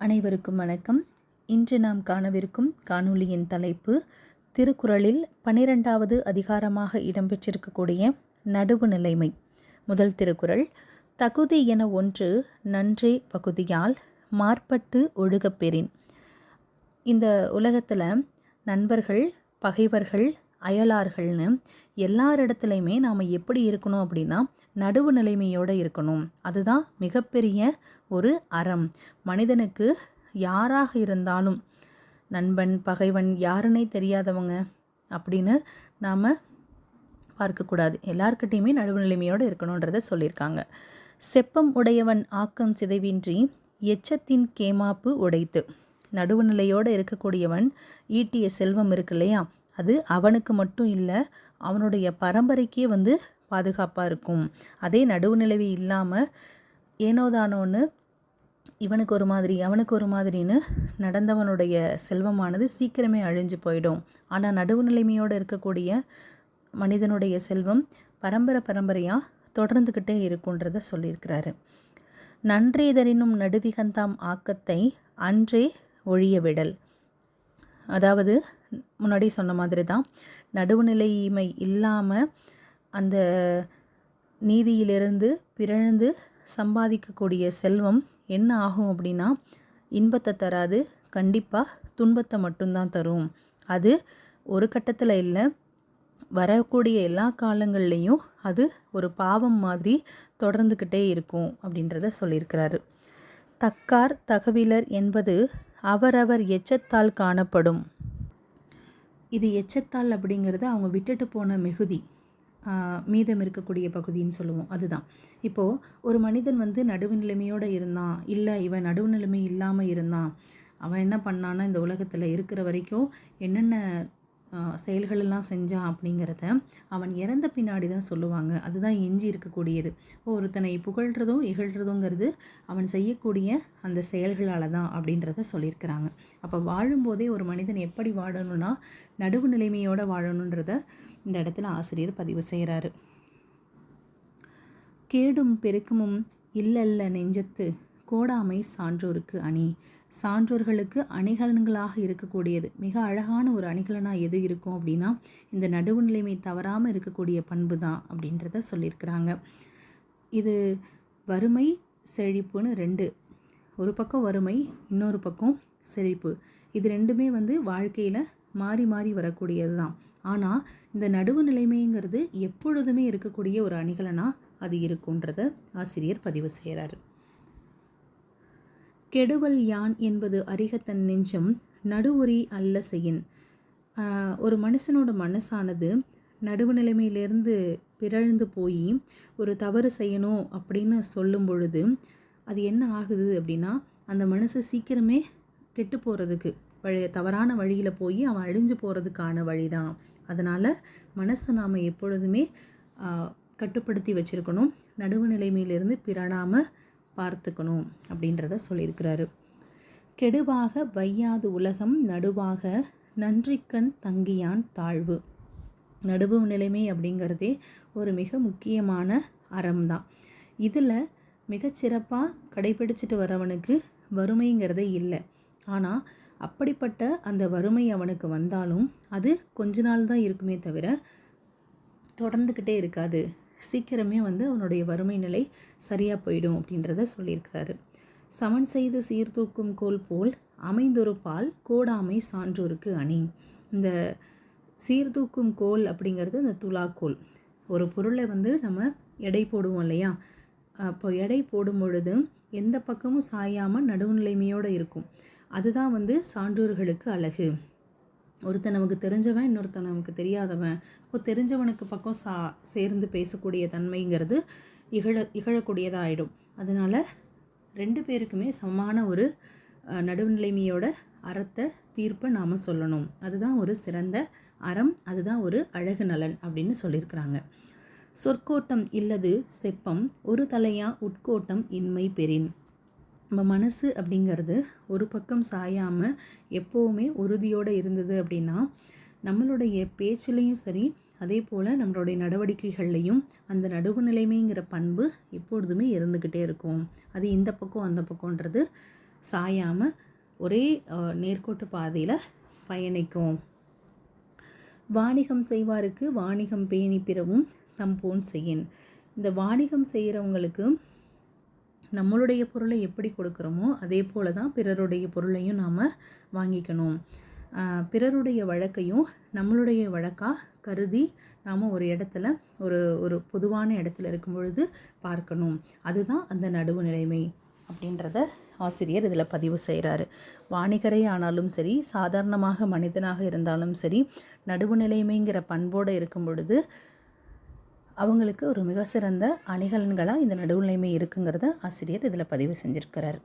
அனைவருக்கும் வணக்கம். இன்று நாம் காணவிருக்கும் காணொலியின் தலைப்பு திருக்குறளில் பனிரெண்டாவது அதிகாரமாக இடம்பெற்றிருக்கக்கூடிய நடுவு நிலைமை. முதல் திருக்குறள் தகுதி என ஒன்று நன்றே பகுதியால் மாற்பட்டு ஒழுகப்பெறின் இந்த உலகத்தில் நண்பர்கள் பகைவர்கள் அயலார்கள்னு எல்லார் இடத்துலையுமே நாம் எப்படி இருக்கணும் அப்படின்னா நடுவு நிலைமையோடு இருக்கணும். அதுதான் மிகப்பெரிய ஒரு அறம். மனிதனுக்கு யாராக இருந்தாலும் நண்பன் பகைவன் யாருன்னே தெரியாதவங்க அப்படின்னு நாம் பார்க்கக்கூடாது. எல்லார்கிட்டேயுமே நடுவு நிலைமையோடு இருக்கணுன்றதை சொல்லியிருக்காங்க. செப்பம் உடையவன் ஆக்கம் சிதைவின்றி எச்சத்தின் கேமாப்பு உடைத்து. நடுவுநிலையோடு இருக்கக்கூடியவன் ஈட்டிய செல்வம் இருக்கு இல்லையா? அது அவனுக்கு மட்டும் இல்லை அவனுடைய பரம்பரைக்கே வந்து பாதுகாப்பாக இருக்கும். அதே நடுவுநிலைவி இல்லாமல் ஏனோதானோன்னு இவனுக்கு ஒரு மாதிரி அவனுக்கு ஒரு மாதிரின்னு நடந்தவனுடைய செல்வமானது சீக்கிரமே அழிஞ்சு போயிடும். ஆனால் நடுவு நிலைமையோடு இருக்கக்கூடிய மனிதனுடைய செல்வம் பரம்பரை பரம்பரையாக தொடர்ந்துக்கிட்டே இருக்குன்றத சொல்லியிருக்கிறாரு. நன்றேதரினும் நடுவிகந்தாம் ஆக்கத்தை அன்றே ஒழிய விடல். அதாவது முன்னாடி சொன்ன மாதிரி தான் நடுவுநிலைமை இல்லாமல் அந்த நீதியிலிருந்து பிறழ்ந்து சம்பாதிக்கக்கூடிய செல்வம் என்ன ஆகும் அப்படின்னா இன்பத்தை தராது. கண்டிப்பாக துன்பத்தை மட்டும்தான் தரும். அது ஒரு கட்டத்தில் இல்லை. வரக்கூடிய எல்லா காலங்கள்லேயும் அது ஒரு பாவம் மாதிரி தொடர்ந்துக்கிட்டே இருக்கும் அப்படின்றத சொல்லியிருக்கிறாரு. தக்கார் தகவிலர் என்பது அவரவர் எச்சத்தால் காணப்படும். இது எச்சத்தால் அப்படிங்கிறது அவங்க விட்டுட்டு போன மிகுதி மீதம் இருக்கக்கூடிய பகுதின்னு சொல்லுவோம். அதுதான். இப்போது ஒரு மனிதன் வந்து நடுவு நிலைமையோடு இருந்தான் இல்லை இவன் நடுவு நிலைமை இல்லாமல் இருந்தான் அவன் என்ன பண்ணான்னா இந்த உலகத்தில் இருக்கிற வரைக்கும் என்னென்ன செயல்களெல்லாம் செஞ்சான் அப்படிங்கிறத அவன் இறந்த பின்னாடி தான் சொல்லுவாங்க. அதுதான் எஞ்சி இருக்கக்கூடியது. ஒருத்தனை புகழ்கிறதும் இகழ்கிறதுங்கிறது அவன் செய்யக்கூடிய அந்த செயல்களால் தான் அப்படின்றத சொல்லியிருக்கிறாங்க. அப்போ வாழும்போதே ஒரு மனிதன் எப்படி வாழணும்னா நடுவு நிலைமையோடு வாழணுன்றத இந்த இடத்துல ஆசிரியர் பதிவு செய்கிறாரு கேடும் பெருக்கமும் இல்லல்ல நெஞ்சத்து கோடாமை சான்றோருக்கு அணி. சான்றோர்களுக்கு அணிகலன்களாக இருக்கக்கூடியது. மிக அழகான ஒரு அணிகலனாக எது இருக்கும் அப்படின்னா இந்த நடுவு நிலைமை தவறாமல் இருக்கக்கூடிய பண்பு தான் அப்படின்றத சொல்லியிருக்கிறாங்க. இது வறுமை செழிப்புன்னு ரெண்டு. ஒரு பக்கம் வறுமை இன்னொரு பக்கம் செழிப்பு. இது ரெண்டுமே வந்து வாழ்க்கையில் மாறி மாறி வரக்கூடியது தான். ஆனால் இந்த நடுவு நிலைமைங்கிறது எப்பொழுதுமே இருக்கக்கூடிய ஒரு அணிகலனாக அது இருக்குன்றத ஆசிரியர் பதிவு செய்கிறாரு கெடுவல் யான் என்பது அறிகத்தன் நெஞ்சம் நடுவுரி அல்ல செய்யின். ஒரு மனுஷனோட மனசானது நடுவு நிலைமையிலேருந்து பிறழ்ந்து போய் ஒரு தவறு செய்யணும் அப்படின்னு சொல்லும் பொழுது அது என்ன ஆகுது அப்படின்னா அந்த மனசு சீக்கிரமே கெட்டு போகிறதுக்கு வழி தவறான வழியில் போய் அவன் அழிஞ்சு போகிறதுக்கான வழி தான் அதனால் மனசை நாம் எப்பொழுதுமே கட்டுப்படுத்தி வச்சுருக்கணும். நடுவு நிலைமையிலிருந்து பிறழாமல் பார்த்துக்கணும் அப்படின்றத சொல்லியிருக்கிறாரு. கெடுவாக வையாது உலகம் நடுவாக நன்றிக்கண் தங்கியான் தாழ்வு. நடுவு நிலைமை அப்படிங்கிறதே ஒரு மிக முக்கியமான அறம் தான் இதில் மிகச்சிறப்பாக கடைபிடிச்சிட்டு வரவனுக்கு வறுமைங்கிறதே இல்லை. ஆனால் அப்படிப்பட்ட அந்த வறுமை அவனுக்கு வந்தாலும் அது கொஞ்ச நாள் தான் இருக்குமே தவிர தொடர்ந்துக்கிட்டே இருக்காது. சீக்கிரமே வந்து அவனுடைய வறுமை நிலை சரியாக போயிடும் அப்படின்றத சொல்லியிருக்கிறாரு. சமன் செய்து சீர்தூக்கும் கோல் போல் அமைந்தொரு பால் கோடாமை சான்றோருக்கு அணி. இந்த சீர்தூக்கும் கோல் அப்படிங்கிறது இந்த துலாக்கோல் ஒரு பொருளை வந்து நம்ம எடை போடுவோம் இல்லையா? அப்போ எடை போடும் பொழுது எந்த பக்கமும் சாயாமல் நடுவுநிலைமையோடு இருக்கும். அதுதான் வந்து சான்றோர்களுக்கு அழகு. ஒருத்தன் நமக்கு தெரிஞ்சவன் இன்னொருத்தன் நமக்கு தெரியாதவன். இப்போ தெரிஞ்சவனுக்கு பக்கம் சா சேர்ந்து பேசக்கூடிய தன்மைங்கிறது இகழ இகழக்கூடியதாக ஆகிடும் அதனால் ரெண்டு பேருக்குமே சமமான ஒரு நடுநிலைமையோட அறத்தை தீர்ப்பை நாம் சொல்லணும். அதுதான் ஒரு சிறந்த அறம் அதுதான் ஒரு அழகு நலன் அப்படின்னு சொல்லியிருக்கிறாங்க. சொற்கோட்டம் இல்லது செப்பம் ஒரு தலையா உட்கோட்டம் இன்மை பெறின். நம்ம மனசு அப்படிங்கிறது ஒரு பக்கம் சாயாமல் எப்போவுமே உறுதியோடு இருந்தது அப்படின்னா நம்மளுடைய பேச்சிலையும் சரி அதே போல் நம்மளுடைய நடவடிக்கைகள்லையும் அந்த நடுவு நிலைமைங்கிற பண்பு எப்பொழுதுமே இருந்துக்கிட்டே இருக்கும். அது இந்த பக்கம் அந்த பக்கம்ன்றது சாயாமல் ஒரே நேர்கோட்டு பாதையில் பயணிக்கும். வாணிகம் செய்வாருக்கு வாணிகம் பேணி பிறவும் தம்போன் செய்யின். இந்த வாணிகம் செய்கிறவங்களுக்கு நம்மளுடைய பொருளை எப்படி கொடுக்குறோமோ அதே போல தான் பிறருடைய பொருளையும் நாம் வாங்கிக்கணும். பிறருடைய வழக்கையும் நம்மளுடைய வழக்காக கருதி நாம் ஒரு இடத்துல ஒரு ஒரு பொதுவான இடத்துல இருக்கும் பொழுது பார்க்கணும். அதுதான் அந்த நடுவு நிலைமை அப்படின்றத ஆசிரியர் இதில் பதிவு செய்கிறாரு வாணிகரே ஆனாலும் சரி சாதாரணமாக மனிதனாக இருந்தாலும் சரி நடுவு நிலைமைங்கிற பண்போடு இருக்கும் பொழுது அவங்களுக்கு ஒரு மிக சிறந்த அணிகலன்களாக இந்த நடுவுநிலைமை இருக்குங்கிறத ஆசிரியர் இதில் பதிவு செஞ்சுருக்கிறார்.